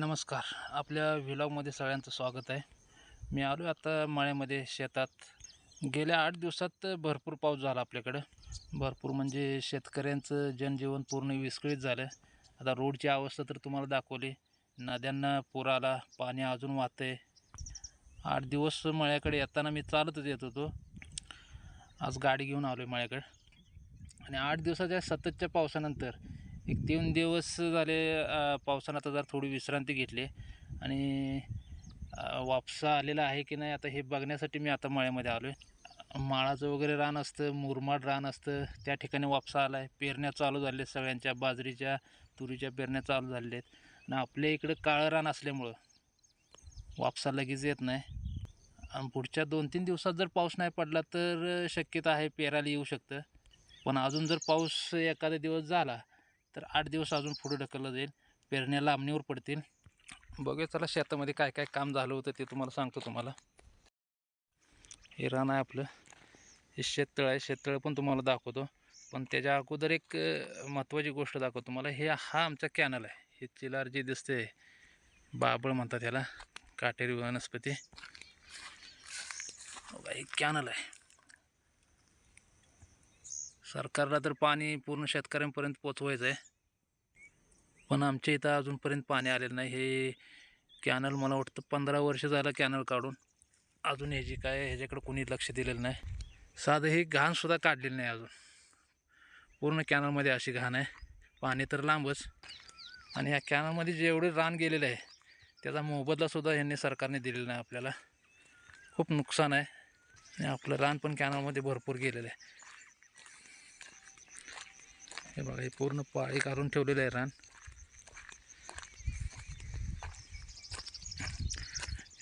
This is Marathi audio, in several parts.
नमस्कार. आपल्या व्हिलॉगमध्ये सगळ्यांचं स्वागत आहे. मी आलो आता मळ्यामध्ये शेतात. गेल्या आठ दिवसात भरपूर पाऊस झाला आपल्याकडं. भरपूर म्हणजे शेतकऱ्यांचं जनजीवन पूर्ण विस्कळीत झालं. आता रोडची अवस्था तर तुम्हाला दाखवली. नद्यांना पूर आला पाणी अजून वाहतं आहे आठ दिवस मळ्याकडे येताना मी चालतच येत होतो. आज गाडी घेऊन आलो आहे मळ्याकडे. आणि आठ दिवसाच्या सततच्या पावसानंतर एक तीन दिवस झाले पावसानं आता जरा थोडी विश्रांती घेतली आणि वापसा आलेला आहे की नाही आता हे बघण्यासाठी मी आता मळ्यामध्ये आलो आहे माळाचं वगैरे रान असतं मुरमाड रान असतं त्या ठिकाणी वापसा आला आहे पेरण्या चालू झाल्या आहेत सगळ्यांच्या बाजरीच्या तुरीच्या पेरण्या चालू झालेल्या आहेत. आणि आपल्या इकडं काळं रान असल्यामुळं वापसा लगेच येत नाही. आणि पुढच्या दोन तीन दिवसात जर पाऊस नाही पडला तर शक्यता आहे पेरायला येऊ शकतं. पण अजून जर पाऊस एखादा दिवस झाला तर आठ दिवस अजून पुढे ढकललं जाईल. पेरण्या लांबणीवर पडतील. बघूया चला शेतामध्ये काय काय काम झालं होतं ते तुम्हाला सांगतो तुम्हाला. हे रान आहे आपलं. हे शेततळ आहे. शेततळ पण तुम्हाला दाखवतो. पण त्याच्या अगोदर एक महत्त्वाची गोष्ट दाखवतो तुम्हाला. हे हा आमचा कॅनल आहे. हे चिलार जे दिसते बाबळ म्हणतात याला. काटेरी वनस्पती. हे कॅनल आहे. सरकारला तर पाणी पूर्ण शेतकऱ्यांपर्यंत पोचवायचं आहे. पण आमच्या इथं अजूनपर्यंत पाणी आलेलं नाही. हे कॅनल मला वाटतं पंधरा वर्ष झालं कॅनल काढून. अजून ह्याची काय ह्याच्याकडे कोणी लक्ष दिलेलं नाही. साधं ही घाणसुद्धा काढलेली नाही अजून. पूर्ण कॅनलमध्ये अशी घाण आहे. पाणी तर लांबच. आणि ह्या कॅनलमध्ये जेवढे रान गेलेलं आहे त्याचा मोबदलासुद्धा यांनी सरकारने दिलेला नाही आपल्याला. खूप नुकसान आहे. आणि आपलं रान पण कॅनलमध्ये भरपूर गेलेलं आहे. हे बघा हे पूर्ण पाळी काढून ठेवलेलं आहे रान.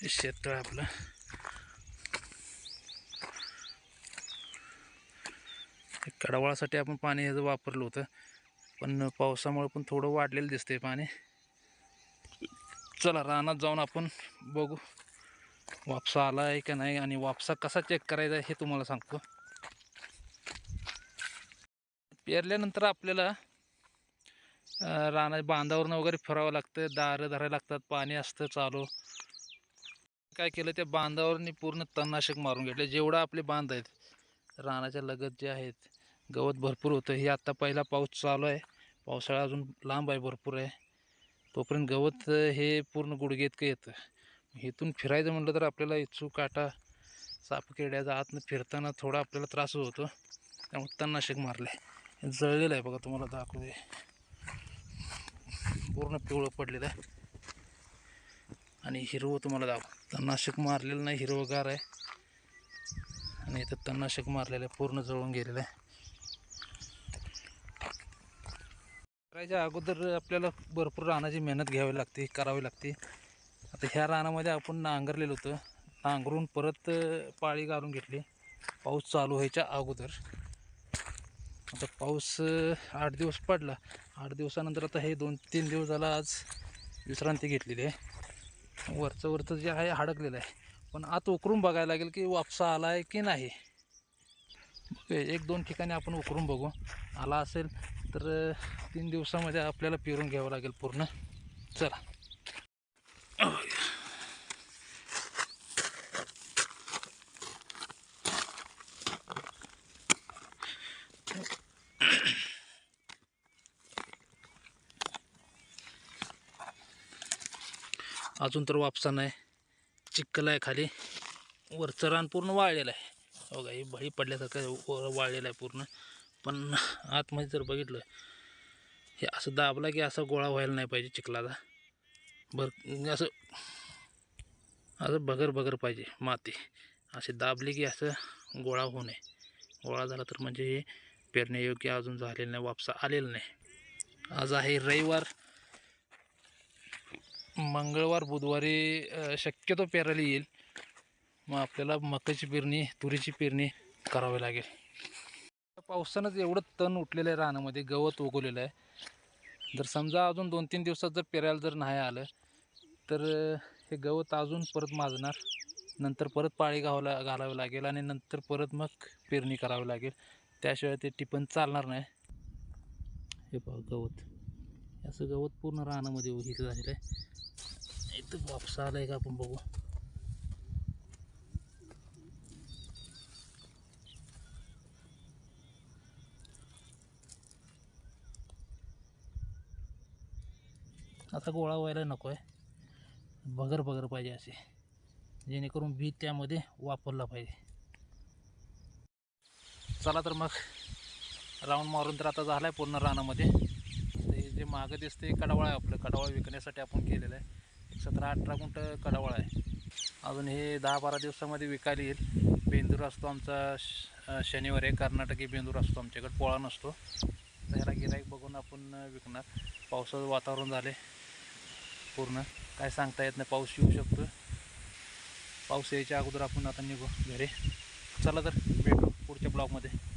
शेततळ आहे आपलं. हे कडवाळासाठी आपण पाणी ह्याचं वापरलं होतं पण पावसामुळे पण थोडं वाढलेलं दिसतंय पाणी. चला रानात जाऊन आपण बघू वापसा आला आहे का नाही आणि वापसा कसा चेक करायचा आहे हे तुम्हाला सांगतो. पेरल्यानंतर आपल्याला अं, राना बांधावरनं वगैरे फिरावं लागतं. दारं धरायला लागतात पाणी असतं चालू. काय केलं त्या बांधावरनी पूर्ण तणनाशक मारून घेतलं. जेवढं आपले बांध आहेत रानाच्या लगत जे आहेत गवत भरपूर होतं. हे आत्ता पहिला पाऊस चालू आहे. पावसाळा अजून लांब आहे भरपूर आहे. तोपर्यंत गवत हे पूर्ण गुडघेतकं येतं. इथून फिरायचं म्हटलं तर आपल्याला इचू काटा सापकिड्याचा आतनं फिरताना थोडा आपल्याला त्रास होतो. त्यामुळे तणनाशक मारलं आहे जळलेलं आहे बघा तुम्हाला दाखवू दे. पूर्ण पिवळं पडलेलं आहे. आणि हिरवं तुम्हाला दाखव तणनाशक मारलेलं नाही हिरवगार आहे. आणि इथं तणनाशक मारलेलं आहे पूर्ण जळून गेलेलं आहे. करायच्या अगोदर आपल्याला भरपूर रानाची मेहनत घ्यावी लागते करावी लागते. आता ह्या रानामध्ये आपण नांगरलेलं होतं. नांगरून परत पाळी घालून घेतली. पाऊस चालू व्हायच्या अगोदर. आता पाऊस आठ दिवस पडला. आठ दिवसानंतर आता हे दोन तीन दिवस झाला आज विश्रांती घेतलेली आहे. वरचं वरचं जे आहे हडकलेलं आहे. पण आत उकरून बघायला लागेल की वापसा आला आहे की नाही. एक दोन ठिकाणी आपण उकरून बघू. आला असेल तर तीन दिवसामध्ये आपल्याला पिरून घ्यावं लागेल पूर्ण. चला. अजून तर वापसा नाही. चिक्कल आहे खाली. वरचं रान पूर्ण वाळलेलं आहे. बघा हे बळी पडल्यासारखं वर वाळलेलं आहे पूर्ण. पण आतमध्ये जर बघितलं हे असं दाबला की असा गोळा व्हायला नाही पाहिजे चिखलाचा. भर असं असं बगर बगर पाहिजे माती. असे दाबली की असं गोळा होऊ नये. गोळा झाला तर म्हणजे हे पेरण्यायोग्य अजून झालेलं नाही वापसा आलेलं नाही. आज आहे रविवार. मंगळवार बुधवारी शक्यतो पेरायला येईल. मग आपल्याला मकाची पेरणी तुरीची पेरणी करावी लागेल. पावसानंच एवढं तण उठलेलं आहे रानामध्ये गवत उगवलेलं आहे. जर समजा अजून दोन तीन दिवसात जर पेरायला जर नाही आलं तर हे गवत अजून परत माजणार. नंतर परत पाळी घावला घालावं लागेल आणि नंतर परत मग पेरणी करावी लागेल. त्याशिवाय ते टिपण चालणार नाही. हे पहा गवत. असं गवत पूर्ण रानामध्ये हे झालेलं आहे. इथं वापसा आलाय का आपण बघू. आता गोळा व्हायला नको आहे बगर बगर पाहिजे असे. जेणेकरून बी त्यामध्ये वापरला पाहिजे. चला तर मग. राऊंड मारून तर आता झाला आहे पूर्ण रानामध्ये. जे मागं दिसते कडावळ आहे आपलं. कडावळ विकण्यासाठी आपण केलेलं आहे. एक सतरा अठरा गुंट कडावळ आहे. अजून हे दहा बारा दिवसामध्ये विकायला येईल. बेंदूर असतो आमचा श- आहे. कर्नाटकी बेंदूर असतो आमच्याकडे. पोळा नसतो. त्याला गिराईक बघून आपण विकणार. पावसाचं वातावरण झाले पूर्ण. काय सांगता येत नाही. पाऊस येऊ शकतो पाऊस यायच्या अगोदर आपण आता निघू घरी. चला तर भेटू पुढच्या ब्लॉगमध्ये.